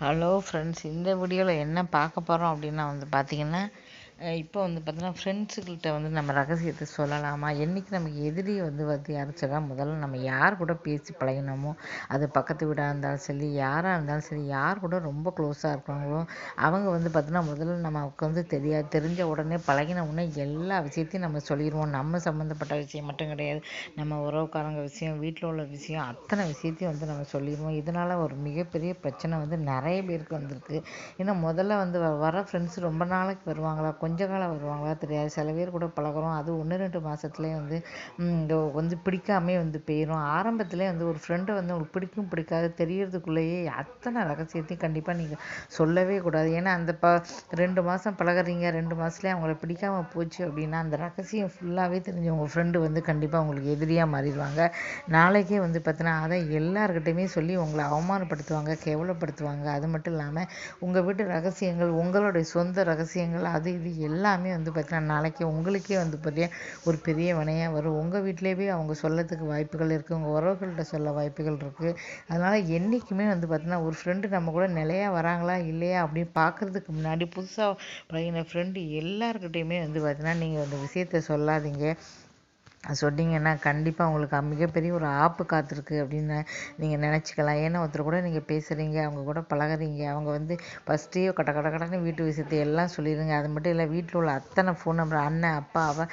Hello friends இந்த வீடியோவில் என்ன பார்க்க போகிறோம் அப்படின்னா வந்து பார்த்திங்கன்னா இப்போ வந்து பார்த்தோன்னா ஃப்ரெண்ட்ஸுக்கிட்ட வந்து நம்ம ரகசியத்தை சொல்லலாமா? என்றைக்கு நமக்கு எதிரி வந்து வந்து யாருச்சுன்னா முதல்ல நம்ம யார் கூட பேசி பழகினோமோ அது பக்கத்து வீடாக இருந்தாலும் சரி யாராக இருந்தாலும் சரி யார் கூட ரொம்ப க்ளோஸாக இருக்காங்களோ அவங்க வந்து பார்த்தோன்னா முதல்ல நமக்கு வந்து தெரியாது தெரிஞ்ச உடனே பழகின உடனே எல்லா விஷயத்தையும் நம்ம சொல்லிடுவோம் நம்ம சம்மந்தப்பட்ட விஷயம் மட்டும் கிடையாது. நம்ம உறவுக்காரங்க விஷயம் வீட்டில் உள்ள விஷயம் அத்தனை விஷயத்தையும் வந்து நம்ம சொல்லிடுவோம் இதனால் ஒரு மிகப்பெரிய பிரச்சனை வந்து நிறைய பேருக்கு வந்திருக்கு. ஏன்னா முதல்ல வந்து வர ஃப்ரெண்ட்ஸ் ரொம்ப நாளைக்கு வருவாங்களா? கொஞ்ச காலம் வருவாங்களா தெரியாது. சில பேர் கூட பழகுறோம். அது ஒன்று ரெண்டு மாதத்துலேயே வந்து வந்து பிடிக்காமே வந்து போயிடும் ஆரம்பத்திலே வந்து ஒரு ஃப்ரெண்டை வந்து உங்களுக்கு பிடிக்கும் பிடிக்காது தெரியறதுக்குள்ளேயே அத்தனை ரகசியத்தையும் கண்டிப்பாக நீங்கள் சொல்லவே கூடாது. ஏன்னா அந்த ப ரெண்டு மாதம் பழகுறீங்க ரெண்டு மாதத்துலேயே அவங்கள பிடிக்காமல் போச்சு அப்படின்னா அந்த ரகசியம் ஃபுல்லாகவே தெரிஞ்ச உங்கள் ஃப்ரெண்டு வந்து கண்டிப்பாக உங்களுக்கு எதிரியாக மாறிடுவாங்க. நாளைக்கே வந்து பார்த்தீங்கன்னா அதை எல்லாருக்கிட்டையுமே சொல்லி உங்களை அவமானப்படுத்துவாங்க கேவலப்படுத்துவாங்க. அது மட்டும் இல்லாமல் உங்கள் வீட்டு ரகசியங்கள் உங்களுடைய சொந்த ரகசியங்கள் அது இது எல்லாமே வந்து பார்த்திங்கன்னா நாளைக்கு உங்களுக்கே வந்து பார்த்தீங்கன்னா ஒரு பெரிய வினையாக வரும். உங்கள் வீட்டிலேயே அவங்க சொல்லத்துக்கு வாய்ப்புகள் இருக்குது உங்கள் உறவுகள்கிட்ட சொல்ல வாய்ப்புகள் இருக்குது அதனால் என்றைக்குமே வந்து பார்த்திங்கன்னா ஒரு ஃப்ரெண்டு நம்ம கூட நிலையாக வராங்களா இல்லையா அப்படின்னு பார்க்குறதுக்கு முன்னாடி புதுசாக பழகின ஃப்ரெண்டு எல்லாருக்கிட்டேயுமே வந்து பார்த்திங்கன்னா நீங்கள் அந்த விஷயத்த சொல்லாதீங்க. சொன்னீங்கன்னா கண்டிப்பாக உங்களுக்கு மிகப்பெரிய ஒரு ஆப்பு காத்திருக்கு அப்படின்னு நீங்கள் நினச்சிக்கலாம். ஏன்னா ஒருத்தர் கூட நீங்கள் பேசுகிறீங்க அவங்க கூட பழகுறீங்க அவங்க வந்து ஃபஸ்ட்டே கட கட கடன்னு வீட்டு விஷயத்தை எல்லாம் சொல்லிடுங்க. அது மட்டும் இல்லை வீட்டில் உள்ள அத்தனை ஃபோன் நம்பர் அண்ணன் அப்பா அவன்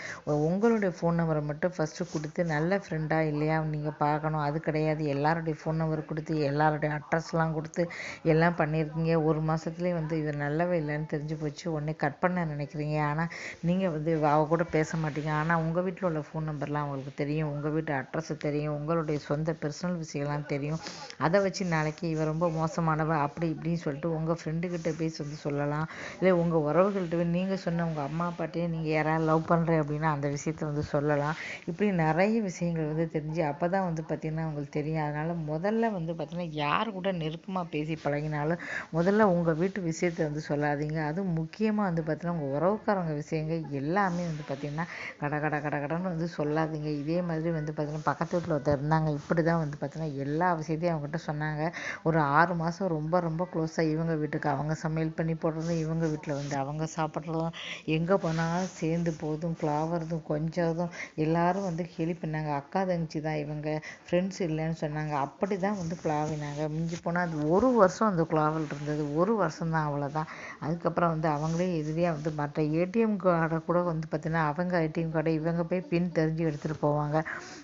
உங்களுடைய ஃபோன் நம்பரை மட்டும் ஃபஸ்ட்டு கொடுத்து நல்ல ஃப்ரெண்டாக இல்லையா நீங்கள் பார்க்கணும். அது கிடையாது. எல்லாருடைய ஃபோன் நம்பர் கொடுத்து எல்லாருடைய அட்ரஸ்லாம் கொடுத்து எல்லாம் பண்ணியிருக்கீங்க. ஒரு மாதத்துலேயே வந்து இவர் நல்லவே இல்லைன்னு தெரிஞ்சு போச்சு. உடனே கட் பண்ண நினைக்கிறீங்க. ஆனால் நீங்கள் வந்து அவ கூட பேச மாட்டீங்க. ஆனால் உங்கள் வீட்டில் உள்ள ஃபோன் நம்பர் நம்பர்லாம் அவங்களுக்கு தெரியும் உங்கள் வீட்டு அட்ரஸு தெரியும் உங்களுடைய சொந்த பர்சனல் விஷயம்லாம் தெரியும். அதை வச்சு நாளைக்கு இவன் ரொம்ப மோசமானவ அப்படி இப்படின்னு சொல்லிட்டு உங்கள் ஃப்ரெண்டுக்கிட்ட போய் வந்து சொல்லலாம். இல்லை உங்கள் உறவுகள்கிட்ட நீங்கள் சொன்ன உங்கள் அம்மா அப்பாட்டையே நீங்கள் யாராவது லவ் பண்ணுறேன் அப்படின்னா அந்த விஷயத்த வந்து சொல்லலாம். இப்படி நிறைய விஷயங்கள் வந்து தெரிஞ்சு அப்போ தான் வந்து பார்த்திங்கன்னா உங்களுக்கு தெரியும். அதனால் முதல்ல வந்து பார்த்திங்கன்னா யார் கூட நெருக்கமாக பேசி பழகினாலும் முதல்ல உங்கள் வீட்டு விஷயத்தை வந்து சொல்லாதீங்க. அதுவும் முக்கியமாக வந்து பார்த்திங்கன்னா உங்கள் உறவுக்காரங்க விஷயங்கள் எல்லாமே வந்து பார்த்திங்கன்னா கட கட கட கடன்னு வந்து சொல்லாதீங்க. இதே மாதிரி வந்து பார்த்திங்கன்னா பக்கத்து வீட்டில் ஒருத்தர் இருந்தாங்க. இப்படி தான் வந்து பார்த்திங்கன்னா எல்லா விஷயத்தையும் அவங்ககிட்ட சொன்னாங்க. ஒரு ஆறு மாதம் ரொம்ப ரொம்ப க்ளோஸாக இவங்க வீட்டுக்கு அவங்க சமையல் பண்ணி போடுறதும் இவங்க வீட்டில் வந்து அவங்க சாப்பிட்றதும் எங்கே போனாலும் சேர்ந்து போதும் கிளாவறதும் கொஞ்சதும் எல்லாரும் வந்து கேலி பண்ணாங்க. அக்கா தங்கச்சி தான் இவங்க ஃப்ரெண்ட்ஸ் இல்லைன்னு சொன்னாங்க. அப்படி தான் வந்து குழாவினாங்க. மிஞ்சி போனால் அது ஒரு வருஷம் அந்த குழாவல் இருந்தது. ஒரு வருஷம் தான் அவ்வளோதான் அதுக்கப்புறம் வந்து அவங்களே எதிரியாக வந்து மற்ற ஏடிஎம் கார்டை கூட வந்து பார்த்திங்கன்னா அவங்க ஏடிஎம் கார்டை இவங்க போய் பின் தெரிஞ்சு எடுத்துகிட்டு போவாங்க.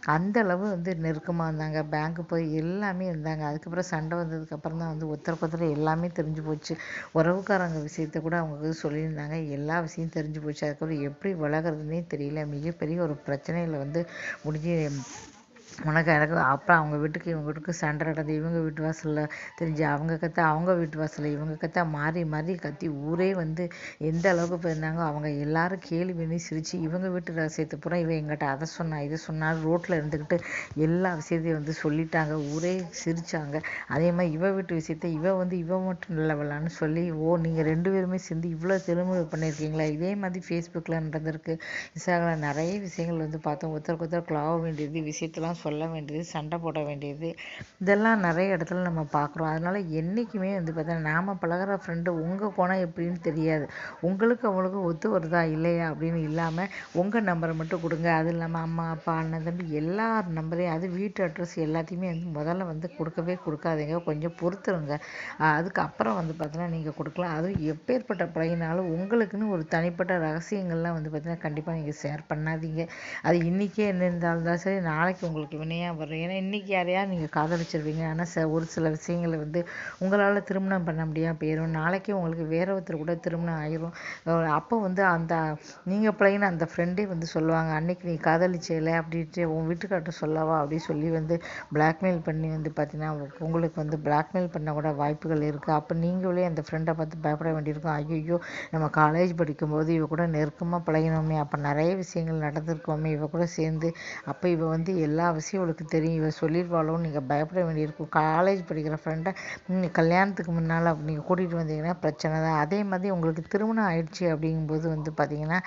அந்த அளவு வந்து நெருக்கமாக இருந்தாங்க. பேங்க்கு போய் எல்லாமே இருந்தாங்க. அதுக்கப்புறம் சண்டை வந்ததுக்கப்புறம் தான் வந்து ஒருத்தருக்கு ஒருத்தர் எல்லாமே தெரிஞ்சு போச்சு. உறவுக்காரங்க விஷயத்த கூட அவங்க சொல்லியிருந்தாங்க. எல்லா விஷயம் தெரிஞ்சு போச்சு. அதுக்கப்புறம் எப்படி விலகிறதுனே தெரியல. மிகப்பெரிய ஒரு பிரச்சனையில் வந்து முடிஞ்சு உனக்கு எனக்கு அப்புறம் அவங்க வீட்டுக்கு இவங்க வீட்டுக்கு சண்டை நடந்து இவங்க வீட்டு வாசலில் தெரிஞ்சு அவங்க கற்று அவங்க வீட்டு வாசலில் இவங்க கத்த மாறி மாறி கத்தி ஊரே வந்து எந்த அளவுக்கு போயிருந்தாங்கோ அவங்க எல்லாரும் கேலி பண்ணி சிரித்து இவங்க வீட்டு ரகசியத்தை பூரா இவன் எங்கிட்ட அதை சொன்னா இதை சொன்னாலும் ரோட்டில் இருந்துக்கிட்டு எல்லா விஷயத்தையும் வந்து சொல்லிட்டாங்க. ஊரே சிரித்தாங்க அதே மாதிரி இவ வீட்டு விஷயத்த இவ வந்து இவ மட்டும் நல்லவளான்னு சொல்லி ஓ நீங்கள் ரெண்டு பேருமே சேர்ந்து இவ்வளோ திருமணம் பண்ணியிருக்கீங்களா? இதே மாதிரி ஃபேஸ்புக்கில் நடந்திருக்கு. இன்ஸ்டாகிராம் நிறைய விஷயங்கள் வந்து பார்த்தோம். ஒருத்தருக்கு ஒருத்தர் கிளாவ வேண்டியது விஷயத்தெல்லாம் சொல்ல வேண்டியது சண்டை போட வேண்டியது இதெல்லாம் நிறைய இடத்துல நம்ம பார்க்குறோம். அதனால் என்றைக்குமே வந்து பார்த்தீங்கன்னா நாம் பழகிற ஃப்ரெண்டு உங்கள் குணம் எப்படின்னு தெரியாது. உங்களுக்கு அவங்களுக்கு ஒத்து வருதா இல்லையா அப்படின்னு இல்லாமல் உங்கள் நம்பரை மட்டும் கொடுங்க. அது இல்லாமல் அம்மா அப்பா அண்ணன் தம்பி எல்லா நம்பரையும் அது வீட்டு அட்ரஸ் எல்லாத்தையுமே வந்து முதல்ல வந்து கொடுக்கவே கொடுக்காதீங்க. கொஞ்சம் பொறுத்துருங்க. அதுக்கப்புறம் வந்து பார்த்தீங்கன்னா நீங்கள் கொடுக்கலாம். அதுவும் எப்பேற்பட்ட பழகினாலும் உங்களுக்குன்னு ஒரு தனிப்பட்ட ரகசியங்கள்லாம் வந்து பார்த்தீங்கன்னா கண்டிப்பாக நீங்கள் ஷேர் பண்ணாதீங்க. அது இன்றைக்கே என்ன இருந்தாலும் சரி நாளைக்கு உங்களுக்கு உங்களுக்கு வினையாக வரும் ஏன்னா இன்றைக்கி யாரையாவது நீங்கள் காதலிச்சிருவீங்க. ஆனால் ச ஒரு சில விஷயங்களை வந்து உங்களால் திருமணம் பண்ண முடியாமல் போயிடும் நாளைக்கே உங்களுக்கு வேற ஒருத்தர் கூட திருமணம் ஆயிரும். அப்போ வந்து அந்த நீங்கள் பழகின அந்த ஃப்ரெண்டே வந்து சொல்லுவாங்க அன்னைக்கு நீ காதலிச்சேல அப்படின்ட்டு உன் வீட்டுக்கார்ட்ட சொல்லவா? அப்படின்னு சொல்லி வந்து பிளாக்மெயில் பண்ணி வந்து பார்த்தீங்கன்னா உங்களுக்கு வந்து பிளாக்மெயில் பண்ண கூட வாய்ப்புகள் இருக்குது அப்போ நீங்களே அந்த ஃப்ரெண்டை பார்த்து பயப்பட வேண்டியிருக்கும். ஐயோ நம்ம காலேஜ் படிக்கும்போது இவ கூட நெருக்கமாக பழகினோமே. அப்போ நிறைய விஷயங்கள் நடந்திருக்கோமே. இவ கூட சேர்ந்து அப்போ இவ வந்து எல்லா விஷயம் இவளுக்கு தெரியும். இவ சொல்லிடுவாளோன்னு நீங்கள் பயப்பட வேண்டியிருக்கும் காலேஜ் படிக்கிற ஃப்ரெண்டை நீங்கள் கல்யாணத்துக்கு முன்னால் நீங்கள் கூட்டிகிட்டு வந்தீங்கன்னா பிரச்சனை தான். அதே மாதிரி உங்களுக்கு திருமணம் ஆயிடுச்சு அப்படிங்கும்போது வந்து பார்த்தீங்கன்னா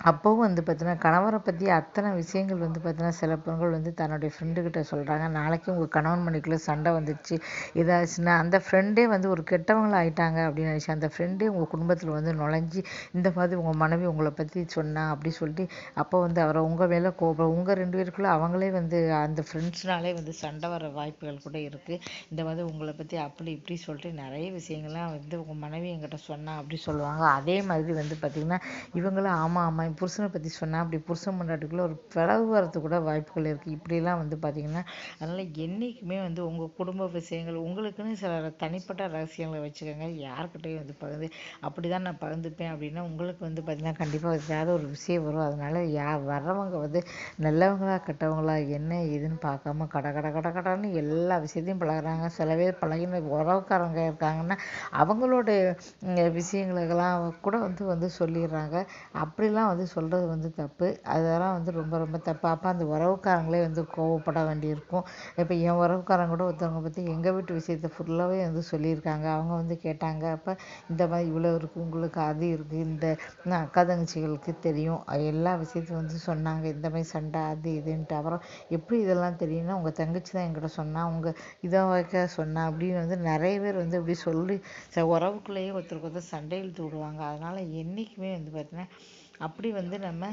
அப்போவும் வந்து பார்த்தீங்கன்னா கணவரை பற்றி அத்தனை விஷயங்கள் வந்து பார்த்தீங்கன்னா சில பெண்கள் வந்து தன்னுடைய ஃப்ரெண்டுக்கிட்ட சொல்கிறாங்க நாளைக்கு உங்கள் கணவன் மணிக்குள்ளே சண்டை வந்துச்சு இதாச்சுன்னா அந்த ஃப்ரெண்டே வந்து ஒரு கெட்டவங்களாக ஆயிட்டாங்க அப்படின்னு நினச்சி அந்த ஃப்ரெண்டே உங்கள் குடும்பத்தில் வந்து நுழைஞ்சி இந்த மாதிரி உங்கள் மனைவி உங்களை பற்றி சொன்னா அப்படி சொல்லிட்டு அப்போ வந்து அவரை உங்கள் மேலே கோபம் உங்கள் ரெண்டு பேருக்குள்ளே அவங்களே வந்து அந்த ஃப்ரெண்ட்ஸ்னாலே வந்து சண்டை வர வாய்ப்புகள் கூட இருக்குது இந்த மாதிரி உங்களை பற்றி அப்படி இப்படி சொல்லிட்டு நிறைய விஷயங்கள்லாம் வந்து உங்கள் மனைவி என்கிட்ட சொன்னா அப்படி சொல்லுவாங்க. அதே மாதிரி வந்து பார்த்திங்கன்னா இவங்களும் ஆமாம் ஆமாம் அவன் புருஷனை பற்றி சொன்னால் அப்படி புருஷன் பொண்டாட்டிக்குள்ளே ஒரு பிளவு வரதுக்கு கூட வாய்ப்புகள் இருக்குது இப்படிலாம் வந்து பார்த்திங்கன்னா அதனால் என்றைக்குமே வந்து உங்கள் குடும்ப விஷயங்கள் உங்களுக்குன்னு சில தனிப்பட்ட ரகசியங்களை வச்சுக்கோங்க. யார்கிட்டையும் வந்து பகிர்ந்து அப்படி தான் நான் பகிர்ந்துப்பேன் அப்படின்னா உங்களுக்கு வந்து பார்த்திங்கன்னா கண்டிப்பாக ஏதாவது ஒரு விஷயம் வரும். அதனால் யா வர்றவங்க வந்து நல்லவங்களா கெட்டவங்களா என்ன ஏதுன்னு பார்க்காம கட கட கட கடன்னு எல்லா விஷயத்தையும் பழகுறாங்க. சில பேர் பழகின உறவுக்காரங்க இருக்காங்கன்னா அவங்களோட விஷயங்களுக்கெல்லாம் கூட வந்து வந்து சொல்லிடுறாங்க. அப்படிலாம் வந்து சொல்கிறது வந்து தப்பு. அதெல்லாம் வந்து ரொம்ப ரொம்ப தப்பு. அப்போ அந்த உறவுக்காரங்களே வந்து கோவப்பட வேண்டியிருக்கும். இப்போ என் உறவுக்காரங்க கூட ஒருத்தவங்க பற்றி எங்கள் வீட்டு விஷயத்தை ஃபுல்லாகவே வந்து சொல்லியிருக்காங்க. அவங்க வந்து கேட்டாங்க அப்போ இந்த மாதிரி இவ்வளோ இருக்குது உங்களுக்கு அது இருக்குது இந்த அக்கா தங்கச்சிகளுக்கு தெரியும். எல்லா விஷயத்தையும் வந்து சொன்னாங்க. இந்த மாதிரி சண்டை அது இதுன்ட்டு. அப்புறம் எப்படி இதெல்லாம் தெரியும்னா உங்கள் தங்கச்சி தான் என்கிட்ட சொன்னா உங்கள் இதை வைக்க சொன்னா அப்படின்னு வந்து நிறைய பேர் வந்து இப்படி சொல்லி ச உறவுக்குள்ளேயே ஒருத்தருக்கு ஒருத்தர் சண்டை இழுத்து விடுவாங்க. அதனால் என்றைக்குமே வந்து பார்த்தீங்கன்னா அப்படி வந்து நம்ம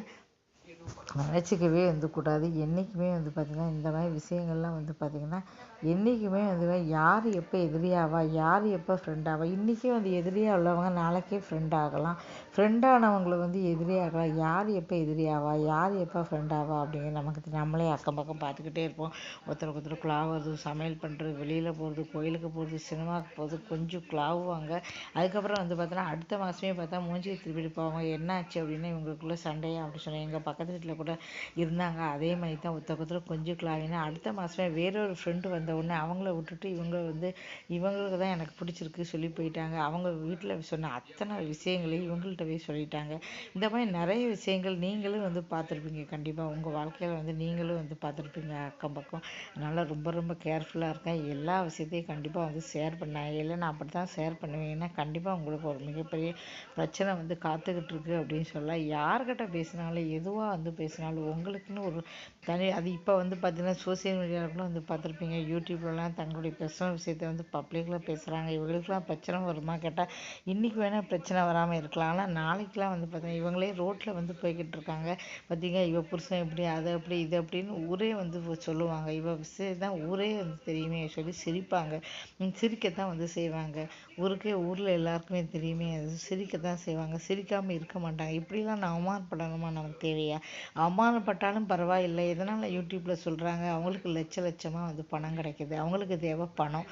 நினச்சிக்கவே வந்து கூடாது. என்றைக்குமே வந்து பார்த்திங்கன்னா இந்த மாதிரி விஷயங்கள்லாம் வந்து பார்த்திங்கன்னா என்றைக்குமே வந்து யார் எப்போ எதிரியாவா யார் எப்போ ஃப்ரெண்டாவா இன்றைக்கி வந்து எதிரியாக உள்ளவங்க நாளைக்கே ஃப்ரெண்ட் ஆகலாம். ஃப்ரெண்டானவங்களை வந்து எதிரியாகலாம் யார் எப்போ எதிரியாவா? யார் எப்போ ஃப்ரெண்ட் ஆவா? அப்படிங்கிறது நமக்கு நம்மளே அக்கம் பக்கம் பார்த்துக்கிட்டே இருப்போம். ஒருத்தருக்கு ஒருத்தர் குழாவது சமையல் பண்ணுறது வெளியில் போகிறது கோயிலுக்கு போகிறது சினிமாவுக்கு போகிறது கொஞ்சம் குழாவுவாங்க. அதுக்கப்புறம் வந்து பார்த்தோன்னா அடுத்த மாதமே பார்த்தா மூஞ்சி திருப்பிட்டு போவாங்க என்ன ஆச்சு? அப்படின்னா இவங்களுக்குள்ள சண்டையா அப்படின்னு சொன்னாங்க எங்கள் பக்கத்து வீட்டில் கூட இருந்தாங்க. அதே மாதிரி தான் ஒருத்தர் ஒருத்தர் கொஞ்சம் குழாவினா அடுத்த மாதமே வேறொரு ஃப்ரெண்டு வந்த உடனே அவங்கள விட்டுட்டு இவங்க வந்து இவங்களுக்கு தான் எனக்கு பிடிச்சிருக்கு சொல்லி போயிட்டாங்க. அவங்க வீட்டில் சொன்ன அத்தனை விஷயங்களையும் இவங்கள்ட்ட போய் சொல்லிட்டாங்க. இந்த மாதிரி நிறைய விஷயங்கள் நீங்களும் வந்து பார்த்துருப்பீங்க. கண்டிப்பாக உங்கள் வாழ்க்கையில் வந்து நீங்களும் வந்து பார்த்துருப்பீங்க அக்கம் பக்கம். அதனால் ரொம்ப ரொம்ப கேர்ஃபுல்லாக இருக்கேன் எல்லா விஷயத்தையும் கண்டிப்பாக வந்து ஷேர் பண்ணேன் இல்லை நான் அப்படி தான் ஷேர் பண்ணுவேன். ஏன்னா கண்டிப்பாக உங்களுக்கு ஒரு மிகப்பெரிய பிரச்சனை வந்து காத்துக்கிட்டு இருக்கு அப்படின்னு சொல்ல யார்கிட்ட பேசினாலும் எதுவாக வந்து பேசினாலும் உங்களுக்குன்னு ஒரு தனி அது இப்போ வந்து பார்த்தீங்கன்னா சோசியல் மீடியாவில் கூட வந்து பார்த்துருப்பீங்க யூடியூப்லலாம் தங்களுடைய பிரச்சனை விஷயத்தை வந்து பப்ளிக்கில் பேசுகிறாங்க இவங்களுக்குலாம் பிரச்சனை வருமா கேட்டால் இன்றைக்கி வேணால் பிரச்சனை வராமல் இருக்கலாம். ஆனால் நாளைக்கெலாம் வந்து பார்த்திங்கன்னா இவங்களே ரோட்டில் வந்து போய்கிட்டு இருக்காங்க. பார்த்தீங்க இவ புருஷன் இப்படி அது அப்படி இது அப்படின்னு ஊரே வந்து சொல்லுவாங்க. இவ விஷயம் தான் ஊரே வந்து தெரியுமே சொல்லி சிரிப்பாங்க. சிரிக்க சிரிக்கத்தான் வந்து செய்வாங்க. ஊருக்கே ஊரில் எல்லாருக்குமே தெரியுமே. அது சிரிக்கத்தான் செய்வாங்க. சிரிக்காமல் இருக்க மாட்டாங்க. இப்படிலாம் நான் அவமானப்படணுமா நமக்கு தேவையா? அவமானப்பட்டாலும் பரவாயில்லை. எதனால் யூடியூப்பில் சொல்கிறாங்க அவங்களுக்கு லட்ச லட்சமாக வந்து பணம் கிடைக்குது. அவங்களுக்கு தேவை பணம்.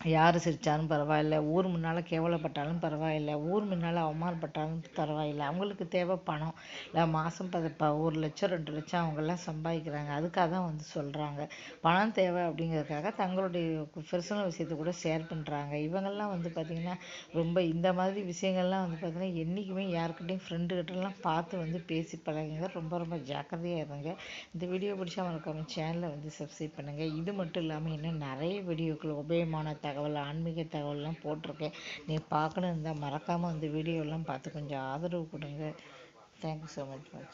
யார் சிரித்தாலும் பரவாயில்ல. ஊர் முன்னால் கேவலப்பட்டாலும் பரவாயில்ல. ஊர் முன்னால் அவமானப்பட்டாலும் பரவாயில்ல. அவங்களுக்கு தேவை பணம். இல்லை மாதம் பத ப ஒரு லட்சம் ரெண்டு லட்சம் அவங்கெல்லாம் சம்பாதிக்கிறாங்க. அதுக்காக தான் வந்து சொல்கிறாங்க பணம் தேவை அப்படிங்கிறதுக்காக தங்களுடைய பர்சனல் விஷயத்தை கூட ஷேர் பண்ணுறாங்க இவங்கெல்லாம் வந்து பார்த்திங்கன்னா ரொம்ப இந்த மாதிரி விஷயங்கள்லாம் வந்து பார்த்திங்கன்னா என்றைக்குமே யாருக்கிட்டையும் ஃப்ரெண்டுக்கிட்டலாம் பார்த்து வந்து பேசி பழகுங்க. ரொம்ப ரொம்ப ஜாக்கிரதையாக இருங்க. இந்த வீடியோ பிடிச்சா மறக்காம சேனலை வந்து சப்ஸ்கிரைப் பண்ணுங்கள் இது மட்டும் இல்லாமல் இன்னும் நிறைய வீடியோக்கள் உபயோகமான தகவல் ஆன்மீக தகவல்லாம் போட்டிருக்கேன். நீ பார்க்கணும் இருந்தால் மறக்காமல் அந்த வீடியோலாம் பார்த்து கொஞ்சம் ஆதரவு கொடுங்க. Thank you so much for